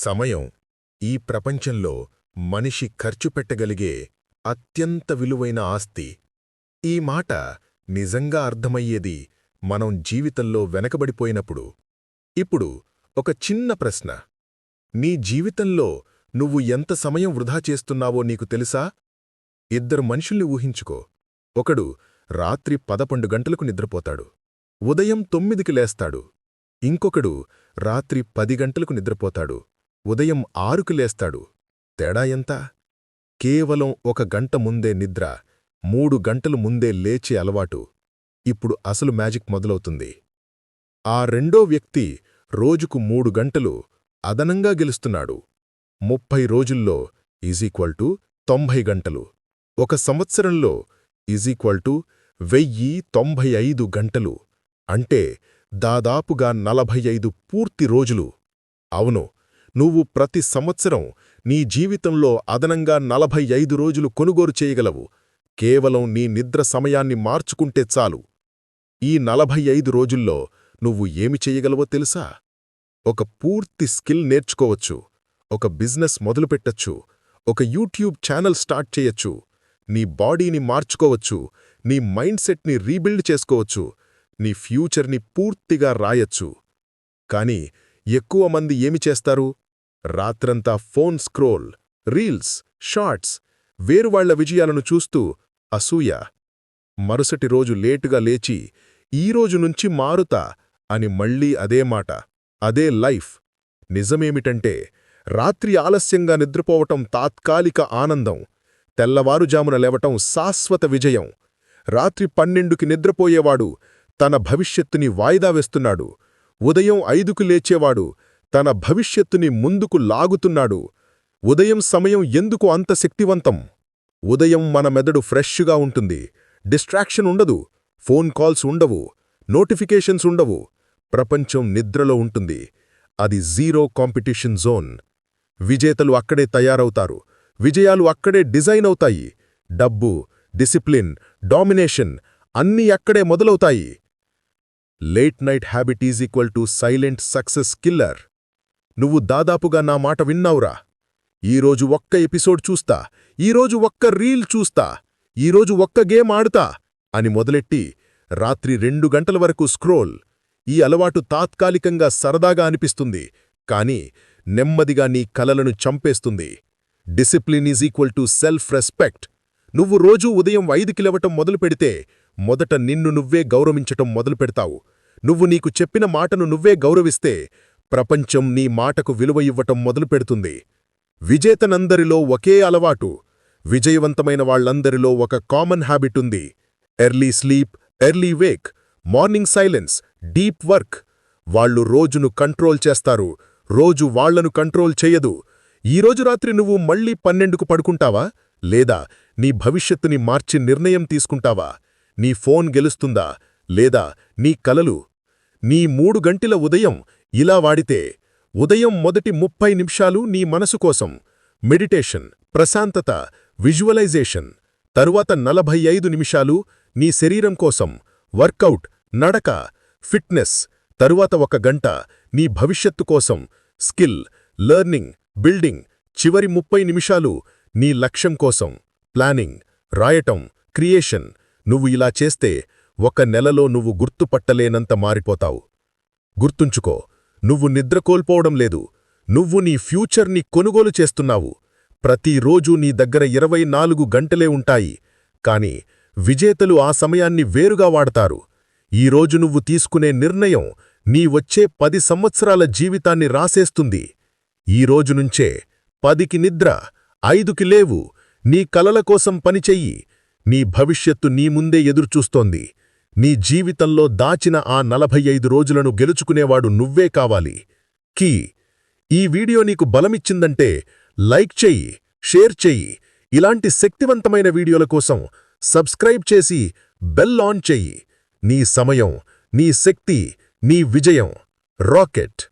సమయం ఈ ప్రపంచంలో మనిషి ఖర్చు పెట్టగలిగే అత్యంత విలువైన ఆస్తి. ఈ మాట నిజంగా అర్థమయ్యేది మనం జీవితంలో వెనకబడిపోయినప్పుడు. ఇప్పుడు ఒక చిన్న ప్రశ్న. నీ జీవితంలో నువ్వు ఎంత సమయం వృధా చేస్తున్నావో నీకు తెలుసా? ఇద్దరు మనుషుల్ని ఊహించుకో. ఒకడు రాత్రి పదకొండు గంటలకు నిద్రపోతాడు. ఉదయం తొమ్మిదికి లేస్తాడు. ఇంకొకడు రాత్రి పది గంటలకు నిద్రపోతాడు. ఉదయం ఆరుకు లేస్తాడు. తేడా ఎంత? కేవలం ఒక గంట ముందే నిద్ర మూడు గంటలు ముందే లేచే అలవాటు. ఇప్పుడు అసలు మ్యాజిక్ మొదలవుతుంది. ఆ రెండో వ్యక్తి రోజుకు మూడు గంటలు అదనంగా గెలుస్తున్నాడు. ముప్పై రోజుల్లో ఈజీక్వల్ టు తొంభై గంటలు. ఒక సంవత్సరంలో ఈజీక్వల్ టు వెయ్యి తొంభై ఐదు గంటలు. అంటే దాదాపుగా నలభై ఐదు పూర్తి రోజులు. అవును నువ్వు ప్రతి సంవత్సరం నీ జీవితంలో అదనంగా నలభై ఐదు రోజులు కొనుగోలు చేయగలవు. కేవలం నీ నిద్ర సమయాన్ని మార్చుకుంటే చాలు. ఈ నలభై ఐదు రోజుల్లో నువ్వు ఏమి చెయ్యగలవో తెలుసా? ఒక పూర్తి స్కిల్ నేర్చుకోవచ్చు. ఒక బిజినెస్ మొదలుపెట్టచ్చు. ఒక యూట్యూబ్ ఛానల్ స్టార్ట్ చేయొచ్చు. నీ బాడీని మార్చుకోవచ్చు. నీ మైండ్ సెట్ని రీబిల్డ్ చేసుకోవచ్చు. నీ ఫ్యూచర్ని పూర్తిగా రాయచ్చు. కాని ఎక్కువ మంది ఏమి చేస్తారు? రాత్రంతా ఫోన్ స్క్రోల్ రీల్స్ షార్ట్స్ వేరువాళ్ళ విజయాలను చూస్తూ అసూయ. మరుసటి రోజు లేటుగా లేచి ఈరోజు నుంచి మారుతా అని మళ్ళీ అదే మాట అదే లైఫ్. నిజమేమిటంటే రాత్రి ఆలస్యంగా నిద్రపోవటం తాత్కాలిక ఆనందం. తెల్లవారుజామున లేవటం శాశ్వత విజయం. రాత్రి పన్నెండుకి నిద్రపోయేవాడు తన భవిష్యత్తుని వాయిదా వేస్తున్నాడు. ఉదయం ఐదుకు లేచేవాడు తన భవిష్యత్తుని ముందుకు లాగుతున్నాడు. ఉదయం సమయం ఎందుకు అంత శక్తివంతం? ఉదయం మన మెదడు ఫ్రెష్గా ఉంటుంది. డిస్ట్రాక్షన్ ఉండదు. ఫోన్ కాల్స్ ఉండవు. నోటిఫికేషన్స్ ఉండవు. ప్రపంచం నిద్రలో ఉంటుంది. అది జీరో కాంపిటీషన్ జోన్. విజేతలు అక్కడే తయారవుతారు. విజయాలు అక్కడే డిజైన్ అవుతాయి. డబ్బు డిసిప్లిన్ డామినేషన్ అన్నీ అక్కడే మొదలవుతాయి. Late night habit is equal to silent success killer. నువ్వు దాదాపుగా నా మాట విన్నావురా. ఈరోజు ఒక్క ఎపిసోడ్ చూస్తా. ఈరోజు ఒక్క రీల్ చూస్తా. ఈరోజు ఒక్క గేమ్ ఆడుతా అని మొదలెట్టి రాత్రి రెండు గంటల వరకు స్క్రోల్. ఈ అలవాటు తాత్కాలికంగా సరదాగా అనిపిస్తుంది. కాని నెమ్మదిగా నీ కలలను చంపేస్తుంది. Discipline is equal to self respect నువ్వు రోజూ ఉదయం ఐదుకి లేవటం మొదలుపెడితే మొదట నిన్ను నువ్వే గౌరవించటం మొదలు పెడతావు. నువ్వు నీకు చెప్పిన మాటను నువ్వే గౌరవిస్తే ప్రపంచం నీ మాటకు విలువ ఇవ్వటం మొదలుపెడుతుంది విజేతనందరిలో ఒకే అలవాటు. విజయవంతమైన వాళ్ళందరిలో ఒక కామన్ హ్యాబిట్ ఉంది. Early sleep early wake morning silence deep work వాళ్ళు రోజును కంట్రోల్ చేస్తారు. రోజు వాళ్ళను కంట్రోల్ చెయ్యదు ఈరోజు రాత్రి నువ్వు మళ్ళీ పన్నెండుకు పడుకుంటావా? లేదా నీ భవిష్యత్తుని మార్చి నిర్ణయం తీసుకుంటావా? నీ ఫోన్ గెలుస్తుందా? లేదా నీ కలలు? నీ మూడు గంటల ఉదయం ఇలా వాడితే ఉదయం మొదటి ముప్పై నిమిషాలు నీ మనసు కోసం. మెడిటేషన్ ప్రశాంతత విజువలైజేషన్. తరువాత నలభై ఐదు నిమిషాలు నీ శరీరం కోసం. వర్కౌట్ నడక ఫిట్నెస్. తరువాత ఒక గంట నీ భవిష్యత్తు కోసం. Skill learning building. చివరి ముప్పై నిమిషాలు నీ లక్ష్యం కోసం. ప్లానింగ్ రాయటం క్రియేషన్. నువ్వు ఇలా చేస్తే ఒక నెలలో నువ్వు గుర్తుపట్టలేనంత మారిపోతావు. గుర్తుంచుకో నువ్వు నిద్ర కోల్పోవడం లేదు. నువ్వు నీ ఫ్యూచర్ని కొనుగోలు చేస్తున్నావు. ప్రతిరోజూ నీ దగ్గర ఇరవై నాలుగు గంటలే ఉంటాయి. కాని విజేతలు ఆ సమయాన్ని వేరుగా వాడతారు. ఈరోజు నువ్వు తీసుకునే నిర్ణయం నీ వచ్చే పది సంవత్సరాల జీవితాన్ని రాసేస్తుంది. ఈరోజునుంచే పదికి నిద్ర ఐదుకి లేవు. నీ కలల కోసం పనిచెయ్యి నీ భవిష్యత్తు నీ ముందే ఎదురుచూస్తోంది. నీ జీవితంలో దాచిన ఆ నలభై ఐదు రోజులను గెలుచుకునేవాడు నువ్వే కావాలి. కీ. ఈ వీడియో నీకు బలమిచ్చిందంటే లైక్ చెయ్యి షేర్ చెయ్యి. ఇలాంటి శక్తివంతమైన వీడియోల కోసం సబ్స్క్రైబ్ చేసి బెల్ ఆన్ చెయ్యి. నీ సమయం నీ శక్తి నీ విజయం. రాకెట్.